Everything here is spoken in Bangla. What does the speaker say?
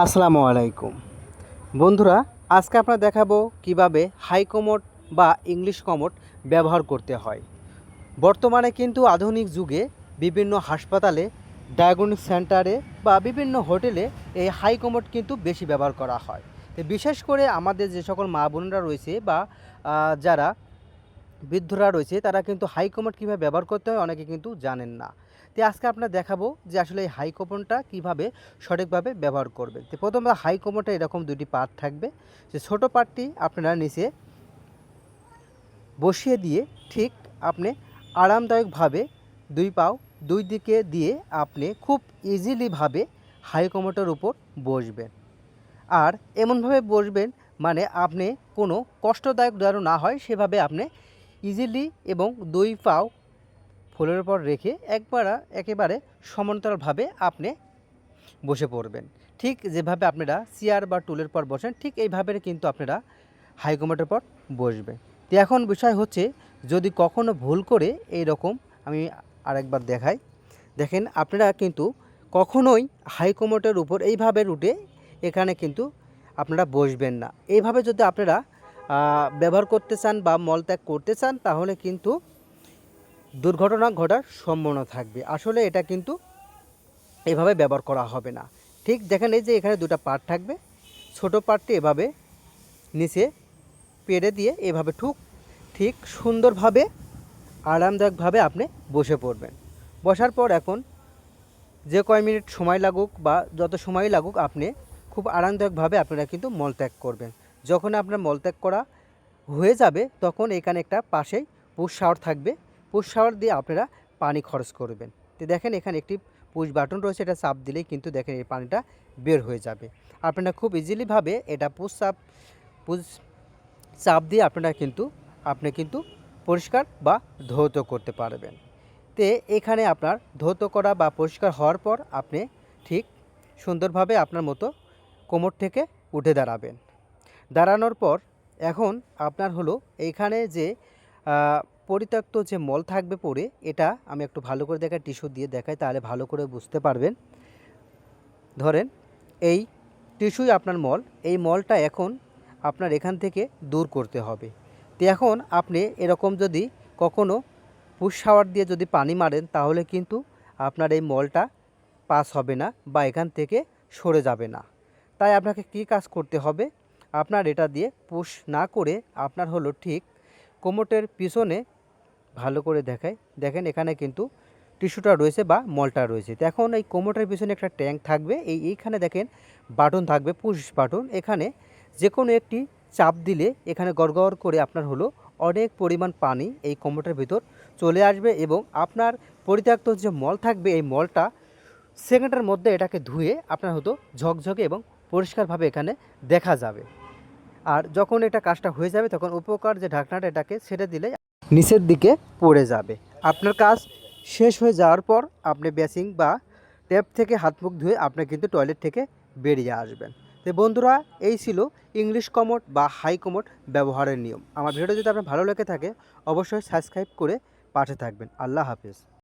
আসসালামু আলাইকুম। বন্ধুরা, আজকে আপনার দেখাবো কীভাবে হাই কমোড বা ইংলিশ কমোড ব্যবহার করতে হয়। বর্তমানে কিন্তু আধুনিক যুগে বিভিন্ন হাসপাতালে, ডায়াগনস্টিক সেন্টারে বা বিভিন্ন হোটেলে এই হাই কমোড কিন্তু বেশি ব্যবহার করা হয়। তো বিশেষ করে আমাদের যে সকল মা বোনরা রয়েছে বা যারা বৃদ্ধরা রয়েছে, তারা কিন্তু হাই কমোড কীভাবে ব্যবহার করতে হয় অনেকে কিন্তু জানেন না। তো আজকে আপনার দেখাবো যে আসলে এই হাই কমোডটা কীভাবে সঠিকভাবে ব্যবহার করবেন তো প্রথমে হাই কমোডে এরকম দুটি পার্ট থাকবে। যে ছোটো পার্টটি আপনারা নিচে বসিয়ে দিয়ে ঠিক আপনি আরামদায়কভাবে দুই পাও দুই দিকে দিয়ে আপনি খুব ইজিলিভাবে হাই কমোডের উপর বসবেন। আর এমনভাবে বসবেন মানে আপনি কোনো কষ্টদায়ক যেন না হয়, সেভাবে আপনি ইজিলি এবং দুই পাও ফুলের উপর রেখে একবার একেবারে সমান্তরালভাবে আপনি বসে পড়বেন। ঠিক যেভাবে আপনারা চেয়ার বা টুলের পর বসেন, ঠিক এইভাবে কিন্তু আপনারা হাইকমান্ডের পর বসবেন তো এখন বিষয় হচ্ছে, যদি কখনো ভুল করে এই রকম আমি আরেকবার দেখাই। দেখেন, আপনারা কিন্তু কখনোই হাইকমোটের উপর এইভাবে রুটে এখানে কিন্তু আপনারা বসবেন না। এইভাবে যদি আপনারা ব্যবহার করতে চান বা মলত্যাগ করতে চান, তাহলে কিন্তু দুর্ঘটনা ঘটার সম্ভাবনা থাকবে। আসলে এটা কিন্তু এভাবে ব্যবহার করা হবে না। ঠিক দেখেন এই যে এখানে দুটো পার্ট থাকবে। ছোট পার্টটি এভাবে নিচে পেরে দিয়ে এভাবে ঠুক, ঠিক সুন্দরভাবে, আরামদায়কভাবে আপনি বসে পড়বেন। বসার পর এখন যে কয় মিনিট সময় লাগুক বা যত সময় লাগুক আপনি খুব আরামদায়কভাবে আপনারা কিন্তু মলত্যাগ করবেন। যখন আপনার মলত্যাগ করা হয়ে যাবে, তখন এখানে একটা পাশেই পুশ শাওয়ার থাকবে। পুশ শাওয়ার দিয়ে আপনারা পানি খরচ করবেন। তো দেখেন এখানে একটি পুশ বাটন রয়েছে, এটা চাপ দিলেই কিন্তু দেখেন এই পানিটা বের হয়ে যাবে। আপনারা খুব ইজিলিভাবে এটা পুশ চাপ পুশ চাপ দিয়ে আপনারা কিন্তু, আপনি কিন্তু পরিষ্কার বা ধৌত করতে পারবেন। তে এখানে আপনার ধৌত করা বা পরিষ্কার হওয়ার পর আপনি ঠিক সুন্দরভাবে আপনার মতো কোমর থেকে উঠে দাঁড়াবেন। দাঁড়ানোর পর এখন আপনার হলো এইখানে যে পরিত্যক্ত যে মল থাকবে পড়ে এটা আমি একটু ভালো করে দেখাই টিস্যু দিয়ে দেখাই, তাহলে ভালো করে বুঝতে পারবেন। ধরেন, এই টিস্যুই আপনার মল, এই মলটা এখন আপনার এখান থেকে দূর করতে হবে। তো এখন আপনি এরকম যদি কখনো পুষ শাওয়ার দিয়ে যদি পানি মারেন, তাহলে কিন্তু আপনার এই মলটা পাস হবে না বা এখান থেকে সরে যাবে না। তাই আপনাকে কী কাজ করতে হবে? আপনার এটা দিয়ে পুশ না করে আপনার হলো ঠিক কোমটের পিছনে ভালো করে দেখায়। দেখেন এখানে কিন্তু টিস্যুটা রয়েছে বা মলটা রয়েছে। তো এখন এই কোমটের পিছনে একটা ট্যাঙ্ক থাকবে। এই এইখানে দেখেন বাটন থাকবে পুশ বাটন এখানে যে কোনো একটি চাপ দিলে এখানে গড়গড় করে আপনার হলো অনেক পরিমাণ পানি এই কোমটের ভিতর চলে আসবে এবং আপনার পরিত্যক্ত যে মল থাকবে এই মলটা সেকেন্ডের মধ্যে এটাকে ধুয়ে আপনার হতো ঝকঝকে এবং পরিষ্কারভাবে এখানে দেখা যাবে। আর যখন এটা কাজটা হয়ে যাবে তখন উপকার যে ঢাকনাটা এটাকে ছেড়ে দিলে নিচের দিকে পড়ে যাবে। আপনার কাজ শেষ হয়ে যাওয়ার পর আপনি বেসিং বা ট্যাপ থেকে হাত মুখ ধুয়ে আপনি কিন্তু টয়লেট থেকে বেরিয়ে আসবেন। তো বন্ধুরা, এই ছিল ইংলিশ কমোড বা হাই কমোড ব্যবহারের নিয়ম। আমার ভিডিও যদি আপনার ভালো লেগে থাকে, অবশ্যই সাবস্ক্রাইব করে পাশে থাকবেন। আল্লাহ হাফিজ।